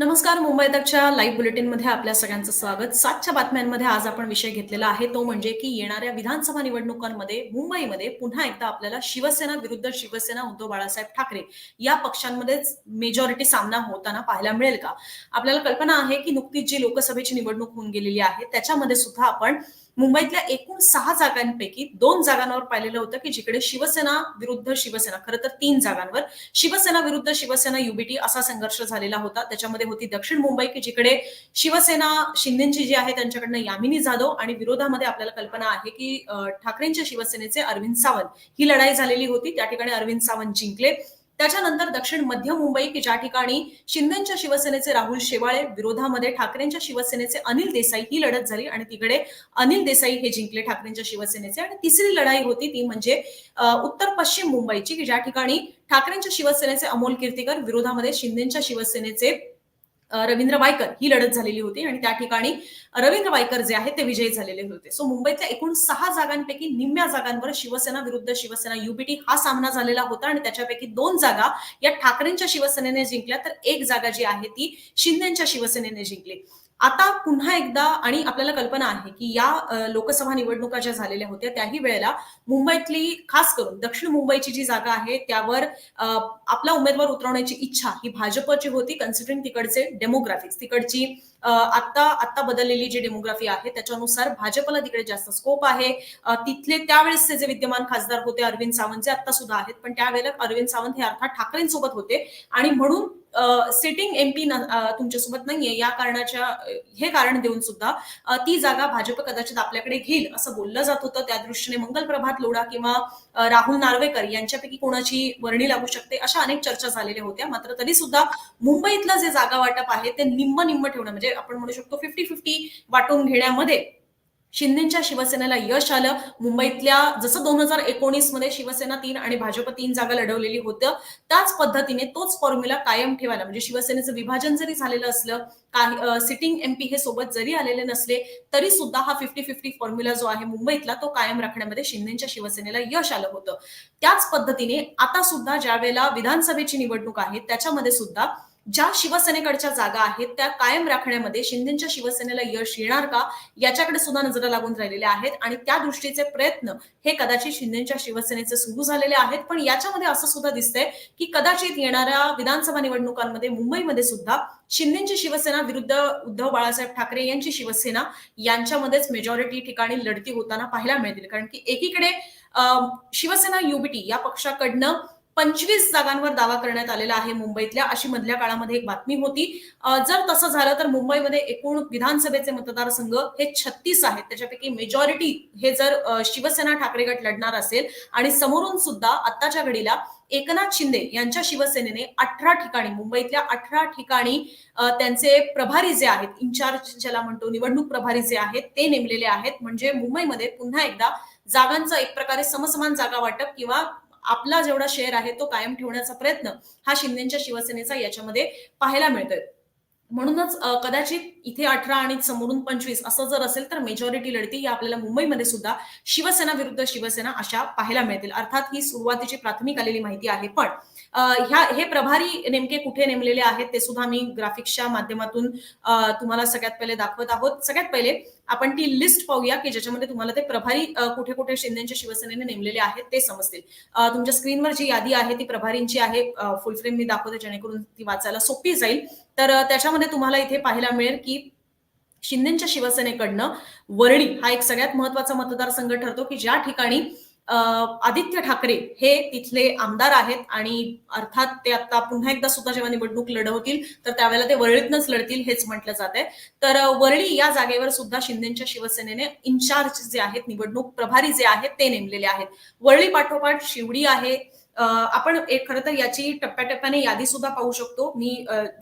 नमस्कार मुंबई तकच्या लाईव्ह बुलेटिनमध्ये आपल्या सगळ्यांचं स्वागत. सातच्या बातम्यांमध्ये आज आपण विषय घेतलेला आहे तो म्हणजे की येणाऱ्या विधानसभा निवडणुकांमध्ये मुंबईमध्ये पुन्हा एकदा आपल्याला शिवसेना विरुद्ध शिवसेना उद्धव बाळासाहेब ठाकरे या पक्षांमध्येच मेजॉरिटी सामना होताना पाहायला मिळेल का? आपल्याला कल्पना आहे की नुकतीच जी लोकसभेची निवडणूक होऊन गेलेली आहे त्याच्यामध्ये सुद्धा आपण मुंबईतल्या एकूण सहा जागांपैकी दोन जागांवर पाहिलेलं होतं की जिकडे शिवसेना विरुद्ध शिवसेना खरं तर तीन जागांवर. शिवसेना विरुद्ध शिवसेना युबीटी असा संघर्ष झालेला होता. त्याच्यामध्ये होती दक्षिण मुंबई की जिकडे शिवसेना शिंदेची जी आहे त्यांच्याकडनं यामिनी जाधव आणि विरोधामध्ये आपल्याला कल्पना आहे की ठाकरेंच्या शिवसेनेचे अरविंद सावंत. ही लढाई झालेली होती. त्या ठिकाणी अरविंद सावंत जिंकले. त्याच्यानंतर दक्षिण मध्य मुंबई की ज्या ठिकाणी शिंदेच्या शिवसेनेचे राहुल शेवाळे विरोधामध्ये ठाकरेंच्या शिवसेनेचे अनिल देसाई ही लढत झाली आणि तिकडे अनिल देसाई हे जिंकले ठाकरेंच्या शिवसेनेचे. आणि तिसरी लढाई होती ती म्हणजे उत्तर पश्चिम मुंबईची की ज्या ठिकाणी ठाकरेंच्या शिवसेनेचे अमोल कीर्तीकर विरोधामध्ये शिंदेच्या शिवसेनेचे रवींद्र वायकर ही लढत झालेली होती आणि त्या ठिकाणी रवींद्र वायकर जे आहेत ते विजयी झालेले होते. सो मुंबईतल्या एकूण सहा जागांपैकी निम्म्या जागांवर शिवसेना विरुद्ध शिवसेना युबीटी हा सामना झालेला होता आणि त्याच्यापैकी दोन जागा या ठाकरेंच्या शिवसेनेने जिंकल्या. तर एक जागा जी आहे ती शिंदेच्या शिवसेनेने जिंकली. आता पुन्हा एकदा आणि आपल्याला कल्पना आहे की या लोकसभा निवडणुका ज्या झालेल्या होत्या त्याही वेळेला मुंबईतली खास करून दक्षिण मुंबईची जी जागा आहे त्यावर आपला उमेदवार उतरवण्याची इच्छा ही भाजपची होती कन्सिडरिंग तिकडचे डेमोग्राफिक्स तिकडची आता आता बदललेली जी डेमोग्राफी आहे त्याच्यानुसार भाजपला तिकडे जास्त स्कोप आहे. तिथले त्यावेळेसचे जे विद्यमान खासदार होते अरविंद सावंत जे आता सुद्धा आहेत पण त्यावेळेला अरविंद सावंत हे अर्थात ठाकरेंसोबत होते. आणि म्हणून सिटिंग एमपी तुमच्यासोबत नाहीये. या कारणाच्या हे कारण देऊन सुद्धा ती जागा भाजप कदाचित आपल्याकडे घेईल असं बोललं जात होतं. त्या दृष्टीने मंगल प्रभात लोढा किंवा राहुल नार्वेकर यांच्यापैकी कोणाची वर्णी लागू शकते अशा अनेक चर्चा झालेल्या होत्या. मात्र तरी सुद्धा मुंबईतलं जे जागा वाटप आहे ते निम्म निम्म ठेवणं म्हणजे म्हणजे आपण म्हणू शकतो फिफ्टी फिफ्टी वाटून घेण्यामध्ये शिंदेच्या शिवसेनेला यश आलं. मुंबईतल्या जसं दोन हजार एकोणीसमध्ये शिवसेना तीन आणि भाजप तीन जागा लढवलेली होतं त्याच पद्धतीने तोच फॉर्म्युला कायम ठेवायला म्हणजे शिवसेनेचं विभाजन जरी झालेलं असलं काही सिटिंग एमपी हे सोबत जरी आलेले नसले तरी सुद्धा हा फिफ्टी फिफ्टी फॉर्म्युला जो आहे मुंबईतला तो कायम राखण्यामध्ये शिंदेच्या शिवसेनेला यश आलं होतं. त्याच पद्धतीने आता सुद्धा ज्या वेळेला विधानसभेची निवडणूक आहे त्याच्यामध्ये सुद्धा ज्या शिवसेनेकडच्या जागा आहेत त्या कायम राखण्यामध्ये शिंदेच्या शिवसेनेला यश येणार का याच्याकडे सुद्धा नजरा लागून राहिलेल्या आहेत. आणि त्या दृष्टीचे प्रयत्न हे कदाचित शिंदेच्या शिवसेनेचे सुरू झालेले आहेत. पण याच्यामध्ये असं सुद्धा दिसतंय की कदाचित येणाऱ्या विधानसभा निवडणुकांमध्ये मुंबईमध्ये सुद्धा शिंदेची शिवसेना विरुद्ध उद्धव बाळासाहेब ठाकरे यांची शिवसेना यांच्यामध्येच मेजॉरिटी ठिकाणी लढती होताना पाहायला मिळतील. कारण की एकीकडे अं, शिवसेना युबीटी या पक्षाकडनं पंचवीस जागांवर दावा करण्यात आलेला आहे मुंबईतल्या. अशी मधल्या काळामध्ये एक बातमी होती. जर तसं झालं तर मुंबईमध्ये एकूण विधानसभेचे मतदारसंघ हे छत्तीस आहेत. त्याच्यापैकी मेजॉरिटी हे जर शिवसेना ठाकरे गट लढणार असेल आणि समोरून सुद्धा आत्ताच्या घडीला एकनाथ शिंदे यांच्या शिवसेनेने अठरा ठिकाणी मुंबईतल्या अठरा ठिकाणी त्यांचे प्रभारी जे आहेत इन्चार्ज ज्याला म्हणतो निवडणूक प्रभारी जे आहेत ते नेमलेले आहेत. म्हणजे मुंबईमध्ये पुन्हा एकदा जागांचं एक प्रकारे समसमान जागा वाटप किंवा आपला जेवढा शेअर आहे तो कायम ठेवण्याचा प्रयत्न हा शिंदेच्या शिवसेनेचा याच्यामध्ये पाहायला मिळतोय. म्हणूनच कदाचित इथे अठरा आणि समोरून पंचवीस असं जर असेल तर मेजॉरिटी लढती ही आपल्याला मुंबईमध्ये सुद्धा शिवसेना विरुद्ध शिवसेना अशा पाहायला मिळतील. अर्थात ही सुरुवातीची प्राथमिक आलेली माहिती आहे. पण ह्या हे प्रभारी नेमके कुठे नेमलेले आहेत ते सुद्धा मी ग्राफिक्सच्या माध्यमातून तुम्हाला सगळ्यात पहिले दाखवत आहोत. सगळ्यात पहिले आपण ती लिस्ट पाहूया की ज्याच्यामध्ये तुम्हाला ते प्रभारी कुठे कुठे शिंदेच्या शिवसेनेने नेमलेले आहेत ते समजतील. तुमच्या स्क्रीनवर जी यादी आहे ती प्रभारींची आहे फुल फ्रेम मी दाखवते जेणेकरून ती वाचायला सोपी जाईल. तर त्याच्यामध्ये तुम्हाला इथे पाहायला मिळेल की शिंदेच्या शिवसेनेकडनं वरळी हा एक सगळ्यात महत्त्वाचा मतदारसंघ ठरतो की ज्या ठिकाणी आदित्य ठाकरे हे तिथले आमदार आहेत आणि अर्थात ते आता पुन्हा एकदा सुद्धा जेव्हा निवडणूक लढवतील तर त्यावेळेला ते वरळीतनच लढतील हेच म्हटलं जात आहे. तर वरळी या जागेवर सुद्धा शिंदेच्या शिवसेनेने इन्चार्ज जे आहेत निवडणूक प्रभारी जे आहेत ते नेमलेले आहेत. वरळी पाठोपाठ शिवडी आहे आपण एक खरं तर याची टप्प्याटप्प्याने यादी सुद्धा पाहू शकतो. मी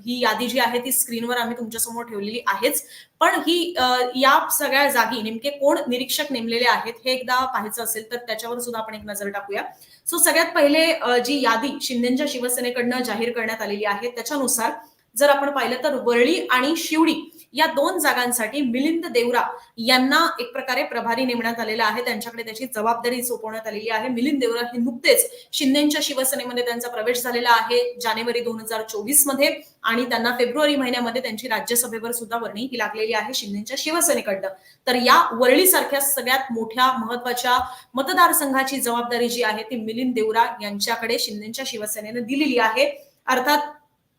ही यादी जी आहे ती स्क्रीनवर आम्ही तुमच्यासमोर ठेवलेली आहेच. पण ही या सगळ्या जागी नेमके कोण निरीक्षक नेमलेले आहेत हे एकदा पाहायचं असेल तर त्याच्यावर सुद्धा आपण एक नजर टाकूया. सो सगळ्यात पहिले जी यादी शिंदेच्या शिवसेनेकडनं जाहीर करण्यात आलेली आहे त्याच्यानुसार जर आपण पाहिलं तर वरळी आणि शिवडी या दोन जागांसाठी मिलिंद देवरा यांना एक प्रकारे प्रभारी नेमण्यात आलेला आहे. त्यांच्याकडे त्याची जबाबदारी सोपवण्यात आलेली आहे. मिलिंद देवरा हे नुकतेच शिंदेच्या शिवसेनेमध्ये त्यांचा प्रवेश झालेला आहे जानेवारी दोन हजार चोवीसमध्ये. आणि त्यांना फेब्रुवारी महिन्यामध्ये त्यांची राज्यसभेवर सुद्धा वर्णी ही लागलेली आहे शिंदेच्या शिवसेनेकडनं. तर या वर्णीसारख्या सगळ्यात मोठ्या महत्त्वाच्या मतदारसंघाची जबाबदारी जी आहे ती मिलिंद देवरा यांच्याकडे शिंदेच्या शिवसेनेनं दिलेली आहे. अर्थात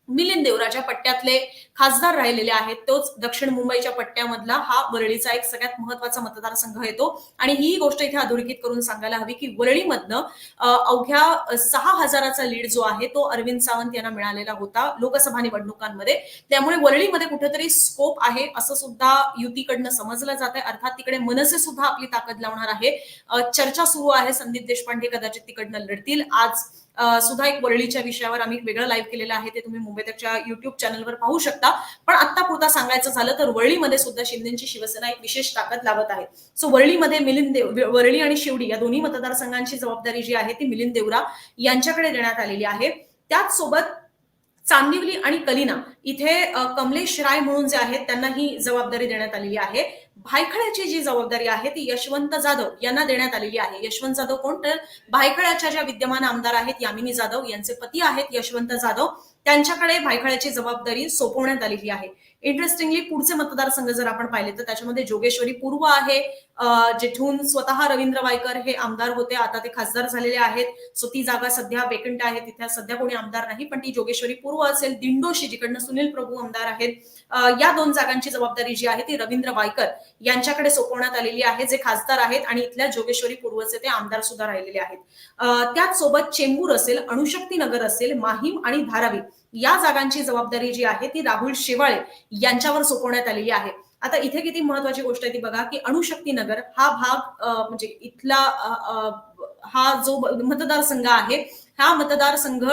मिलिंद देवराच्या पट्ट्यातले खासदार राहिलेले आहेत. तोच दक्षिण मुंबईच्या पट्ट्यामधला हा वरळीचा एक सगळ्यात महत्त्वाचा मतदारसंघ येतो. आणि ही गोष्ट इथे अधोरेखित करून सांगायला हवी की वरळीमधनं अवघ्या सहा हजाराचा लीड जो आहे तो अरविंद सावंत यांना मिळालेला होता लोकसभा निवडणुकांमध्ये. त्यामुळे वरळीमध्ये कुठेतरी स्कोप आहे असं सुद्धा युतीकडनं समजलं जात आहे. अर्थात तिकडे मनसे सुद्धा आपली ताकद लावणार आहे. चर्चा सुरू आहे. संदीप देशपांडे कदाचित तिकडनं लढतील. आज सुद्धा एक वरळीच्या विषयावर आम्ही वेगळं लाईव्ह केलेलं आहे ते तुम्ही मुंबईतच्या युट्यूब चॅनलवर पाहू शकता. पण आता पुरता सांगायचं झालं तर वरळीमध्ये सुद्धा शिंदेची शिवसेना एक विशेष ताकद लावत आहे. सो वरळीमध्ये मिलिंद देव वरळी आणि शिवडी या दोन्ही मतदारसंघांची जबाबदारी जी आहे ती मिलिंद देवरा यांच्याकडे देण्यात आलेली आहे. त्याच सोबत चांदिवली आणि कलिना इथे कमलेश राय म्हणून जे आहेत त्यांना ही जबाबदारी देण्यात आलेली आहे. भायखळ्याची जी जबाबदारी आहे ती यशवंत जाधव यांना देण्यात आलेली आहे. यशवंत जाधव कोण? तर भायखळ्याच्या ज्या विद्यमान आमदार आहेत यामिनी जाधव यांचे पती आहेत यशवंत जाधव. त्यांच्याकडे भायखळ्याची जबाबदारी सोपवण्यात आलेली आहे. इंटरेस्टिंगली पुढचे मतदारसंघ जर आपण पाहिले तर त्याच्यामध्ये जोगेश्वरी पूर्व आहे. जेथून जिथून स्वतः रवींद्र वायकर हे आमदार होते आता ते खासदार झालेले आहेत. सो ती जागा सध्या वेकंट आहे तिथे सध्या कोणी आमदार नाही पण ती जोगेश्वरी पूर्व असेल दिंडोशी जिकडनं सुनील प्रभू आमदार आहेत. या दोन जागांची जबाबदारी जी आहे ती रवींद्र वायकर यांच्याकडे सोपवण्यात आलेली आहे जे खासदार आहेत आणि इथल्या जोगेश्वरी पूर्वचे ते आमदार सुद्धा राहिलेले आहेत. त्याच सोबत चेंबूर असेल अणुशक्ती नगर असेल माहीम आणि धारावी या जागांची जबाबदारी जी आहे ती राहुल शेवाळे यांच्यावर सोपवण्यात आलेली आहे. आता इथे किती महत्वाची गोष्ट आहे ती बघा की अणुशक्ती नगर हा भाग म्हणजे इथला अ, हा जो मतदारसंघ आहे हा मतदारसंघ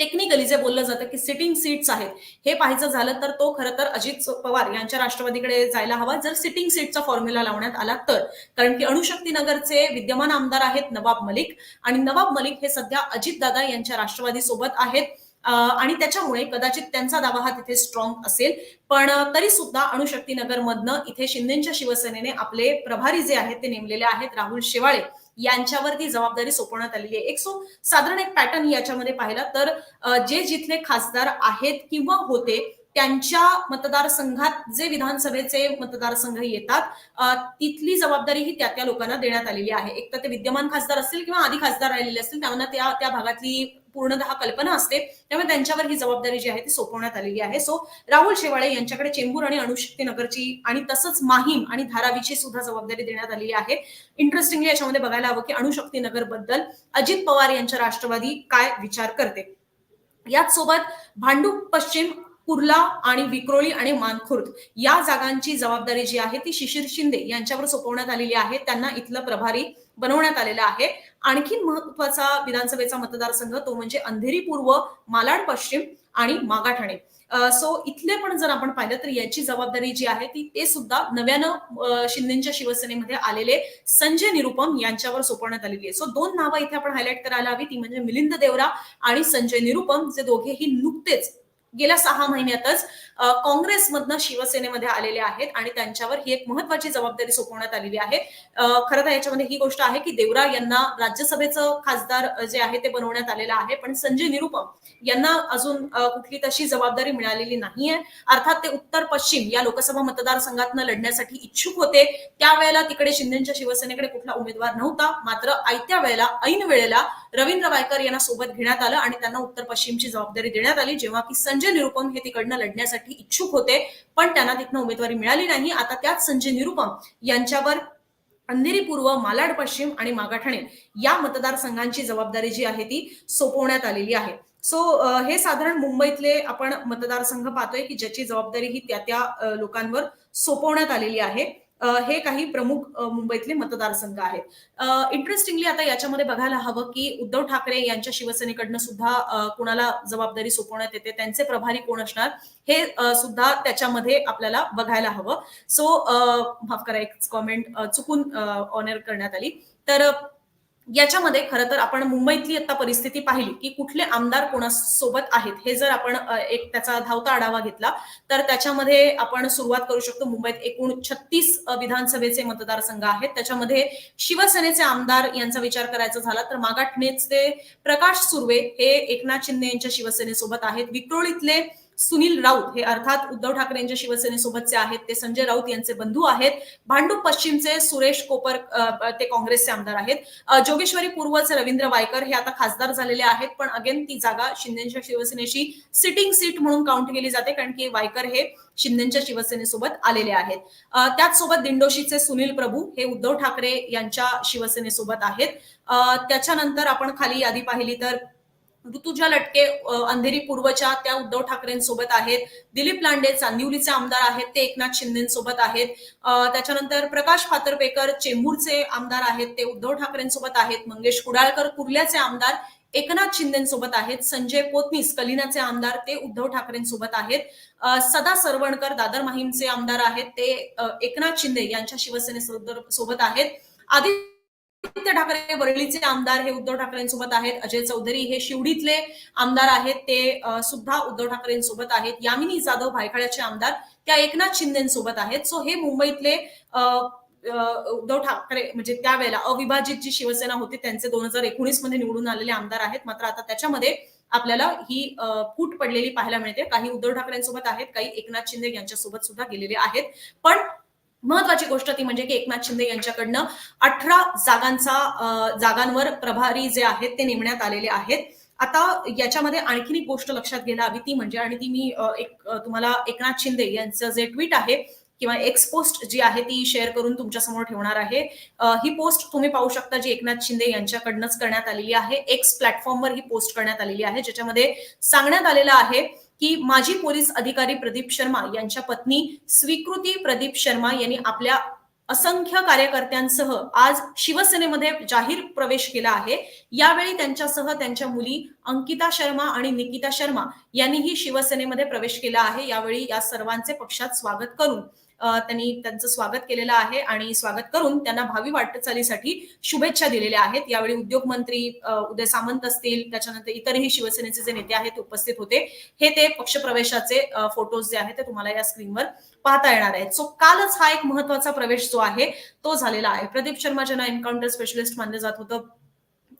टेक्निकली जे बोललं जातं की सिटिंग सीट्स आहेत हे पाहायचं झालं तर तो खरं तर अजित पवार यांच्या राष्ट्रवादीकडे जायला हवा जर सिटिंग सीटचा फॉर्म्युला लावण्यात आला तर. कारण की अणुशक्तीनगरचे विद्यमान आमदार आहेत नवाब मलिक आणि नवाब मलिक हे सध्या अजितदादा यांच्या राष्ट्रवादी सोबत आहेत आणि त्याच्यामुळे कदाचित त्यांचा दावा हा तिथे स्ट्रॉंग असेल. पण तरी सुद्धा अणुशक्ती नगरमधनं इथे शिंदेच्या शिवसेनेने आपले प्रभारी जे आहेत ते नेमलेले आहेत राहुल शेवाळे. यांच्यावरती जबाबदारी सोपवण्यात आलेली आहे. एक सो साधारण एक पॅटर्न याच्यामध्ये पाहिला तर जे जिथले खासदार आहेत किंवा होते त्यांच्या मतदारसंघात जे विधानसभेचे मतदारसंघ येतात तिथली जबाबदारी ही त्या त्या लोकांना देण्यात आलेली आहे. एक तर ते विद्यमान खासदार असतील किंवा आधी खासदार राहिलेले असतील त्यांना त्या त्या भागातली पूर्णतः कल्पना असते त्यामुळे त्यांच्यावर ही जबाबदारी जी आहे ती सोपवण्यात आलेली आहे. सो राहुल शेवाळे यांच्याकडे चेंबूर आणि अणुशक्ती नगरची आणि तसंच माहीम आणि धारावीची सुद्धा जबाबदारी देण्यात आलेली आहे. इंटरेस्टिंगली याच्यामध्ये बघायला हवं की अणुशक्ती नगरबद्दल अजित पवार यांच्या राष्ट्रवादी काय विचार करते? याच सोबत भांडूप पश्चिम कुर्ला आणि विक्रोळी आणि मानखुर्द या जागांची जबाबदारी जी आहे ती शिशिर शिंदे यांच्यावर सोपवण्यात आलेली आहे. त्यांना इथलं प्रभारी बनवण्यात आलेलं आहे. आणखीन महत्त्वाचा विधानसभेचा मतदारसंघ तो म्हणजे अंधेरी पूर्व मालाड पश्चिम आणि मागाठाणे सो इथले पण जर आपण पाहिलं तर याची जबाबदारी जी आहे ती ते सुद्धा नव्यानं शिंदेच्या शिवसेनेमध्ये आलेले संजय निरुपम यांच्यावर सोपवण्यात आलेली आहे. सो दोन नावं इथे आपण हायलाईट करायला हवी ती म्हणजे मिलिंद देवरा आणि संजय निरुपम. जे दोघेही नुकतेच गेल्या सहा महिन्यातच काँग्रेसमधनं शिवसेनेमध्ये आलेले आहेत आणि त्यांच्यावर ही एक महत्वाची जबाबदारी सोपवण्यात आलेली आहे. खरं तर याच्यामध्ये ही गोष्ट आहे की देवरा यांना राज्यसभेचं खासदार जे आहे ते बनवण्यात आलेलं आहे पण संजय निरुपम यांना अजून कुठली तशी जबाबदारी मिळालेली नाहीये. अर्थात ते उत्तर पश्चिम या लोकसभा मतदारसंघातनं लढण्यासाठी इच्छुक होते. त्यावेळेला तिकडे शिंदेच्या शिवसेनेकडे कुठला उमेदवार नव्हता. मात्र आयत्या वेळेला ऐन वेळेला रवींद्र वायकर यांना सोबत घेण्यात आलं आणि त्यांना उत्तर पश्चिमची जबाबदारी देण्यात आली जेव्हा की संजय संजय निरुपम हे तिकडनं लढण्यासाठी इच्छुक होते पण त्यांना तिथनं उमेदवारी मिळाली नाही. आता त्याच संजय निरुपम यांच्यावर अंधेरी पूर्व मालाड पश्चिम आणि मागाठाणे या मतदारसंघांची जबाबदारी जी आहे ती सोपवण्यात आलेली आहे. सो हे साधारण मुंबईतले आपण मतदारसंघ पाहतोय की ज्याची जबाबदारी ही त्या त्या लोकांवर सोपवण्यात आलेली आहे. हे काही प्रमुख मुंबईतले मतदारसंघ आहेत. इंटरेस्टिंगली आता याच्यामध्ये बघायला हवं की उद्धव ठाकरे यांच्या शिवसेनेकडनं सुद्धा कुणाला जबाबदारी सोपवण्यात येते त्यांचे प्रभारी कोण असणार हे सुद्धा त्याच्यामध्ये आपल्याला बघायला हवं. सो माफ करा एक कॉमेंट चुकून ऑनर करण्यात आली. तर याच्यामध्ये खरं तर आपण मुंबईतली आता परिस्थिती पाहिली की कुठले आमदार कोणासोबत आहेत हे जर आपण एक त्याचा धावता आढावा घेतला तर त्याच्यामध्ये आपण सुरुवात करू शकतो. मुंबईत एकूण छत्तीस विधानसभेचे मतदारसंघ आहेत. त्याच्यामध्ये शिवसेनेचे आमदार यांचा विचार करायचा झाला तर मागाठणेचे प्रकाश सुर्वे हे एकनाथ शिंदे यांच्या शिवसेनेसोबत आहेत. विक्रोळीतले सुनील राऊत हे अर्थात उद्धव ठाकरे यांच्या शिवसेनेसोबतचे आहेत ते संजय राऊत यांचे बंधू आहेत भांडूप पश्चिमचे सुरेश कोपर ते काँग्रेसचे आमदार आहेत. जोगेश्वरी पूर्वचे रवींद्र वायकर हे आता खासदार झालेले आहेत पण अगेन ती जागा शिंदेच्या शिवसेनेशी सिटिंग सीट म्हणून काउंट केली जाते कारण की वायकर हे शिंदेच्या शिवसेनेसोबत आलेले आहेत. त्याचसोबत दिंडोशीचे सुनील प्रभू हे उद्धव ठाकरे यांच्या शिवसेनेसोबत आहेत. त्याच्यानंतर आपण खाली यादी पाहिली तर ऋतुजा लटके अंधेरी पूर्वच्या त्या उद्धव ठाकरेंसोबत आहेत. दिलीप लांडे चांदिवलीचे आमदार आहेत ते एकनाथ शिंदेसोबत आहेत. त्याच्यानंतर प्रकाश फातरपेकर चेंबूरचे आमदार आहेत ते उद्धव ठाकरेंसोबत आहेत. मंगेश कुडाळकर कुर्ल्याचे आमदार एकनाथ शिंदेसोबत आहेत. संजय पोतनीस कलिनाचे आमदार ते उद्धव ठाकरेंसोबत आहेत. सदा सरवणकर दादर माहीमचे आमदार आहेत ते एकनाथ शिंदे यांच्या शिवसेनेसोबत सोबत आहेत. आदित्य ठाकरे वरळीचे आमदार हे उद्धव ठाकरेंसोबत आहेत. अजय चौधरी हे शिवडीतले आमदार आहेत. ते सुद्धा उद्धव ठाकरेंसोबत आहेत. यामिनी जाधव भायखळ्याचे आमदार त्या एकनाथ शिंदेसोबत आहेत. सो हे मुंबईतले उद्धव ठाकरे म्हणजे त्यावेळेला अविभाजित जी शिवसेना होती त्यांचे दोन हजार एकोणीसमध्ये निवडून आलेले आमदार आहेत. मात्र आता त्याच्यामध्ये आपल्याला ही फूट पडलेली पाहायला मिळते. काही उद्धव ठाकरेंसोबत आहेत काही एकनाथ शिंदे यांच्यासोबत सुद्धा गेलेले आहेत. पण महत्वाची गोष्ट ती म्हणजे की एकनाथ शिंदे यांच्याकडनं अठरा जागांचा जागांवर प्रभारी जे आहेत ते नेमण्यात आलेले आहेत. आता याच्यामध्ये आणखीन एक गोष्ट लक्षात घ्यायला हवी ती म्हणजे आणि ती मी एक तुम्हाला एकनाथ शिंदे यांचं जे ट्विट आहे किंवा एक्स पोस्ट जी आहे ती शेअर करून तुमच्यासमोर ठेवणार आहे. ही पोस्ट तुम्ही पाहू शकता जी एकनाथ शिंदे यांच्याकडनंच करण्यात आलेली आहे. एक्स प्लॅटफॉर्मवर ही पोस्ट करण्यात आलेली आहे ज्याच्यामध्ये सांगण्यात आलेलं आहे की माजी पोलीस अधिकारी प्रदीप शर्मा यांच्या पत्नी स्वीकृती प्रदीप शर्मा यांनी आपल्या असंख्य कार्यकर्त्यांसह आज शिवसेनेमध्ये जाहीर प्रवेश केला आहे. यावेळी त्यांच्यासह त्यांच्या मुली अंकिता शर्मा आणि निकिता शर्मा यांनीही शिवसेनेमध्ये प्रवेश केला आहे. यावेळी या सर्वांचे पक्षात स्वागत करून त्यांनी त्यांचं स्वागत केलेलं आहे आणि स्वागत करून त्यांना भावी वाटचालीसाठी शुभेच्छा दिलेल्या आहेत. यावेळी उद्योग मंत्री उदय सामंत असतील त्याच्यानंतर इतरही शिवसेनेचे जे नेते आहेत ते उपस्थित होते. हे ते पक्षप्रवेशाचे फोटोज जे आहेत ते तुम्हाला या स्क्रीनवर पाहता येणार आहेत. सो कालच हा एक महत्त्वाचा प्रवेश जो आहे तो झालेला आहे. प्रदीप शर्मा ज्यांना एन्काउंटर स्पेशलिस्ट मानलं जात होतं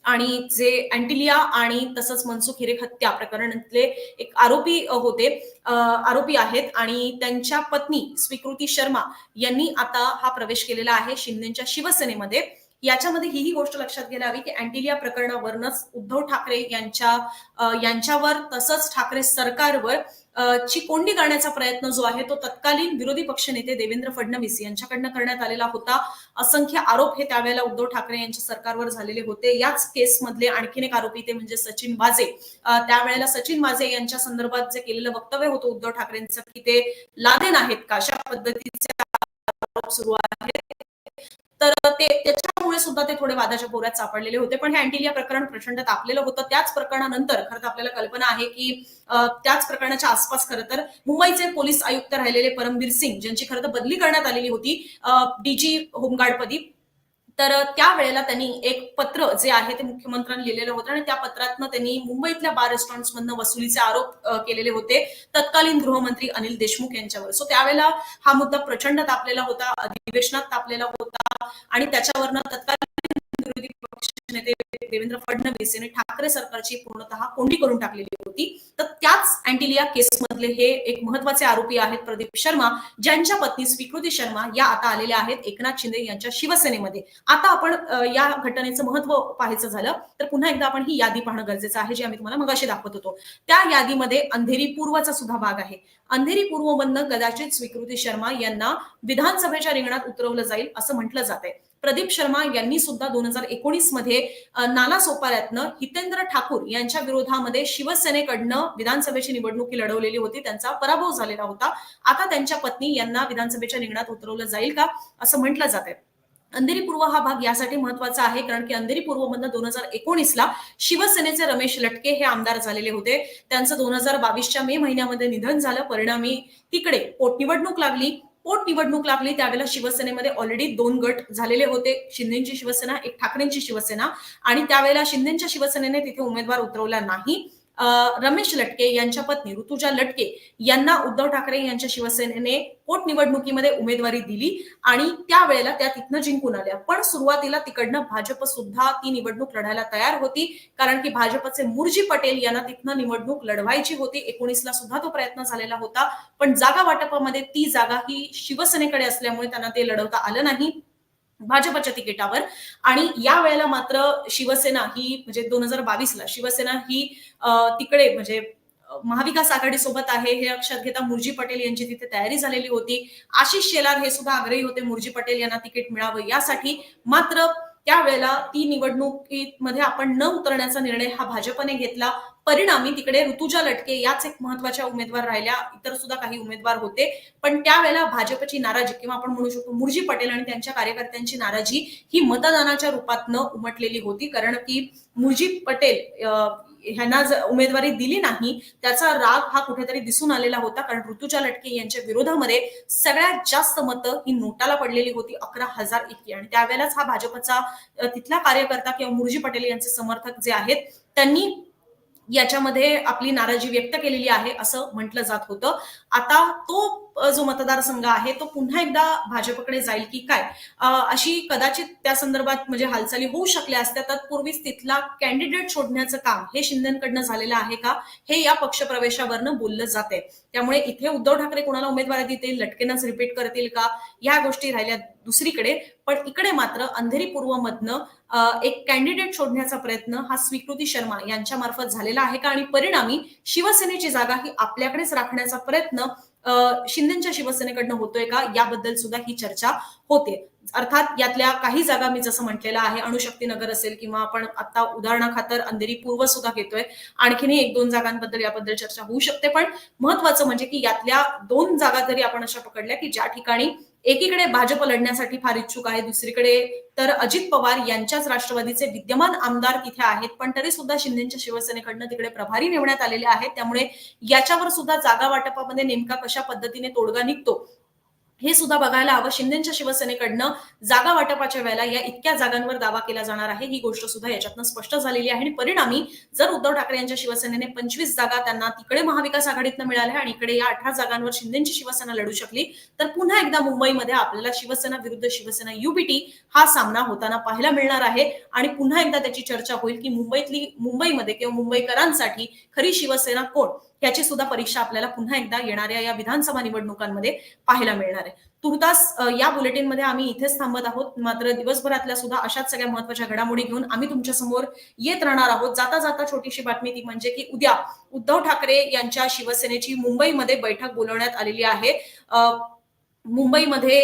आणि जे अँटिलिया आणि तसंच मनसुख हिरेक हत्या प्रकरणातले एक आरोपी होते. आरोपी आहेत आणि त्यांच्या पत्नी स्वीकृती शर्मा यांनी आता हा प्रवेश केलेला आहे शिंदेच्या शिवसेनेमध्ये. याच्यामध्ये ही ही गोष्ट लक्षात घ्यायला हवी की अँटिलिया प्रकरणावरनच उद्धव ठाकरे यांच्या यांच्यावर तसंच ठाकरे सरकारवर ची कोंडी करण्याचा प्रयत्न जो आहे तो तत्कालीन विरोधी पक्षनेते देवेंद्र फडणवीस यांच्याकडनं करण्यात आलेला होता. असंख्य आरोप हे त्यावेळेला उद्धव ठाकरे यांच्या सरकारवर झालेले होते. याच केसमधले आणखीन एक आरोपी ते म्हणजे सचिन वाजे त्यावेळेला सचिन वाजे यांच्या संदर्भात जे केलेलं वक्तव्य होतं उद्धव ठाकरेंचं की ते लादेन आहेत का? अशा पद्धतीचे आरोप सुरू आहेत तर ते त्याच्या सुद्धा ते थोडे वादाच्या भोवऱ्यात सापडलेले होते. पण हे अँटिलिया प्रकरण प्रचंड तापलेलं होतं. त्याच प्रकरणानंतर खरं तर आपल्याला कल्पना आहे की त्याच प्रकरणाच्या आसपास खरं तर मुंबईचे पोलीस आयुक्त राहिलेले परमबीर सिंग ज्यांची खरं तर बदली करण्यात आलेली होती डीजी होमगार्डपदी. तर त्यावेळेला त्यांनी एक पत्र जे आहे ते मुख्यमंत्र्यांनी लिहिलेलं होतं आणि त्या पत्रातनं त्यांनी मुंबईतल्या बार रेस्टॉरंट्समधनं वसुलीचे आरोप केलेले होते. तत्कालीन गृहमंत्री अनिल देशमुख यांच्यावर. सो त्यावेळेला हा मुद्दा प्रचंड तापलेला होता अधिवेशनात तापलेला होता आणि त्याच्यावरनं तत्कालीन विरोधी पक्षनेते देवेंद्र फडणवीस यांनी ठाकरे सरकारची पूर्णतः कोंडी करून टाकलेली होती. तर त्याच अँटिलिया केसमधले हे एक महत्त्वाचे आरोपी आहेत प्रदीप शर्मा ज्यांच्या पत्नी स्वीकृती शर्मा या आता आलेल्या आहेत एकनाथ शिंदे यांच्या शिवसेनेमध्ये. आता आपण या घटनेचं महत्त्व पाहायचं झालं तर पुन्हा एकदा आपण ही यादी पाहणं गरजेचं आहे जे आम्ही तुम्हाला मगाशी दाखवत होतो. त्या यादीमध्ये अंधेरी पूर्वचा सुद्धा भाग आहे. अंधेरी पूर्वमधनं कदाचित स्वीकृती शर्मा यांना विधानसभेच्या रिंगणात उतरवलं जाईल असं म्हटलं जात आहे प्रदीप शर्मा यांनी सुद्धा दोन हजार एकोणीसमध्ये नाला सोपाऱ्यातनं हितेंद्र ठाकूर यांच्या विरोधामध्ये शिवसेनेकडनं विधानसभेची निवडणुकी लढवलेली होती. त्यांचा पराभव झालेला होता. आता त्यांच्या पत्नी यांना विधानसभेच्या रिंगणात उतरवलं जाईल का? असं म्हटलं जात आहे. अंधेरी पूर्व हा भाग यासाठी महत्त्वाचा आहे कारण की अंधेरी पूर्व मधनं दोन हजार एकोणीसला शिवसेनेचे रमेश लटके हे आमदार झालेले होते. त्यांचं दोन हजार बावीसच्या मे महिन्यामध्ये निधन झालं. परिणामी तिकडे पोटनिवडणूक लागली. पोटनिवडणूक लागली त्यावेळेला शिवसेनेमध्ये ऑलरेडी दोन गट झालेले होते. शिंदेची शिवसेना एक ठाकरेंची शिवसेना. आणि त्यावेळेला शिंदेच्या शिवसेनेने तिथे उमेदवार उतरवला नाही. रमेश लटके यांच्या पत्नी ऋतुजा लटके यांना उद्धव ठाकरे यांच्या शिवसेनेने पोटनिवडणुकीमध्ये उमेदवारी दिली आणि त्यावेळेला त्या तिथनं जिंकून आल्या. पण सुरुवातीला तिकडनं भाजप सुद्धा ती निवडणूक लढायला तयार होती कारण की भाजपचे मुरजी पटेल यांना तिथनं निवडणूक लढवायची होती. एकोणीसला सुद्धा तो प्रयत्न झालेला होता पण जागा वाटपामध्ये ती जागा ही शिवसेनेकडे असल्यामुळे त्यांना ते लढवता आलं नाही. भाजपच्या तिकिटावर. आणि या वेळेला मात्र शिवसेना ही म्हणजे दोन हजार बावीसला शिवसेना ही तिकडे म्हणजे महाविकास आघाडी सोबत आहे हे लक्षात घेता मुरजी पटेल यांची तिथे तयारी झालेली होती. आशिष शेलार हे सुद्धा आग्रही होते मुरजी पटेल यांना तिकीट मिळावं यासाठी. मात्र त्यावेळेला ती निवडणुकीमध्ये आपण न उतरण्याचा निर्णय हा भाजपने घेतला. परिणामी तिकडे ऋतुजा लटके याच एक महत्त्वाच्या उमेदवार राहिल्या. इतर सुद्धा काही उमेदवार होते. पण त्यावेळेला भाजपची नाराजी किंवा आपण म्हणू शकतो मुरजी पटेल आणि त्यांच्या कार्यकर्त्यांची नाराजी ही मतदानाच्या रूपात न उमटलेली होती. कारण की मुरजी पटेल अं, ह्यांना जर उमेदवारी दिली नाही त्याचा राग हा कुठेतरी दिसून आलेला होता कारण ऋतुजा लटके यांच्या विरोधामध्ये सगळ्यात जास्त मतं ही नोटाला पडलेली होती अकरा हजार इतकी. आणि त्यावेळेलाच हा भाजपचा तिथला कार्यकर्ता किंवा मुरजी पटेल यांचे समर्थक जे आहेत त्यांनी याच्यामध्ये आपली नाराजी व्यक्त केलेली आहे असं म्हटलं जात होतं. आता तो जो मतदारसंघ आहे तो पुन्हा एकदा भाजपकडे जाईल की काय? अशी कदाचित त्या संदर्भात म्हणजे हालचाली होऊ शकल्या असत्या. तत्पूर्वीच तिथला कॅन्डिडेट शोधण्याचं काम हे शिंदेकडनं झालेलं आहे का? हे या पक्षप्रवेशावरनं बोललं जाते त्यामुळे इथे उद्धव ठाकरे कोणाला उमेदवारी देतील? लटकेनच रिपीट करतील का? या गोष्टी राहिल्या दुसरीकडे पण इकडे मात्र अंधेरी पूर्वमधनं एक कॅन्डिडेट शोधण्याचा प्रयत्न हा स्वीकृती शर्मा यांच्या मार्फत झालेला आहे. का आणि परिणामी शिवसेनेची जागा ही आपल्याकडेच राखण्याचा प्रयत्न शिंदेच्या शिवसेनेकडनं होतोय का? याबद्दल सुद्धा ही चर्चा होते. अर्थात यातल्या काही जागा मी जसं म्हटलेलं आहे अणुशक्तीनगर असेल किंवा आपण आता उदाहरणाखातर अंधेरी पूर्व सुद्धा घेतोय. आणखीनही एक दोन जागांबद्दल याबद्दल चर्चा होऊ शकते. पण महत्वाचं म्हणजे की यातल्या दोन जागा जरी आपण अशा पकडल्या की ज्या ठिकाणी एकीकडे भाजप लढण्यासाठी फार इच्छुक आहे दुसरीकडे तर अजित पवार यांच्याच राष्ट्रवादीचे विद्यमान आमदार तिथे आहेत पण तरी सुद्धा शिंदेच्या शिवसेनेकडनं तिकडे प्रभारी नेमण्यात आलेले आहेत. त्यामुळे याच्यावर सुद्धा जागा वाटपामध्ये नेमका कशा पद्धतीने तोडगा निघतो हे सुद्धा बघायला हवं. शिंदेच्या शिवसेनेकडनं जागा वाटपाच्या वेळेला या इतक्या जागांवर दावा केला जाणार आहे. ही गोष्ट सुद्धा याच्यातनं स्पष्ट झालेली आहे. आणि परिणामी जर उद्धव ठाकरे यांच्या शिवसेनेने पंचवीस जागा त्यांना तिकडे महाविकास आघाडीतनं मिळाल्या आणि इकडे या अठरा जागांवर शिंदेची शिवसेना लढू शकली तर पुन्हा एकदा मुंबईमध्ये आपल्याला शिवसेना विरुद्ध शिवसेना युबीटी हा सामना होताना पाहायला मिळणार आहे. आणि पुन्हा एकदा त्याची चर्चा होईल की मुंबईतली मुंबईमध्ये किंवा मुंबईकरांसाठी खरी शिवसेना कोण? याची सुद्धा परीक्षा आपल्याला पुन्हा एकदा येणाऱ्या या विधानसभा निवडणुकांमध्ये पाहायला मिळणार आहे. तुर्तास या बुलेटिनमध्ये आम्ही इथेच थांबत आहोत. मात्र दिवसभरातल्या सुद्धा अशाच सगळ्या महत्त्वाच्या घडामोडी घेऊन आम्ही तुमच्यासमोर येत राहणार आहोत. जाता जाता छोटीशी बातमी ती म्हणजे की उद्या उद्धव ठाकरे यांच्या शिवसेनेची मुंबईमध्ये बैठक बोलवण्यात आलेली आहे. अ, मुंबईमध्ये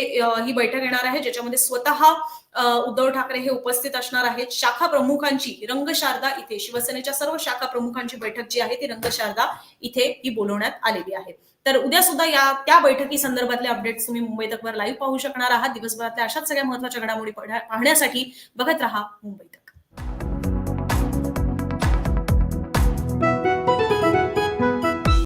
ही बैठक येणार आहे ज्याच्यामध्ये स्वतः उद्धव ठाकरे हे उपस्थित असणार आहेत. शाखा प्रमुखांची रंगशारदा इथे शिवसेनेच्या सर्व शाखा प्रमुखांची बैठक जी आहे ती रंगशारदा इथे ही बोलवण्यात आलेली आहे. तर उद्या सुद्धा या त्या बैठकी संदर्भातले अपडेट्स तुम्ही मुंबई तकवर लाईव्ह पाहू शकणार आहात. दिवसभरातल्या अशाच सगळ्या महत्त्वाच्या घडामोडी पाहण्यासाठी बघत राहा मुंबई तक.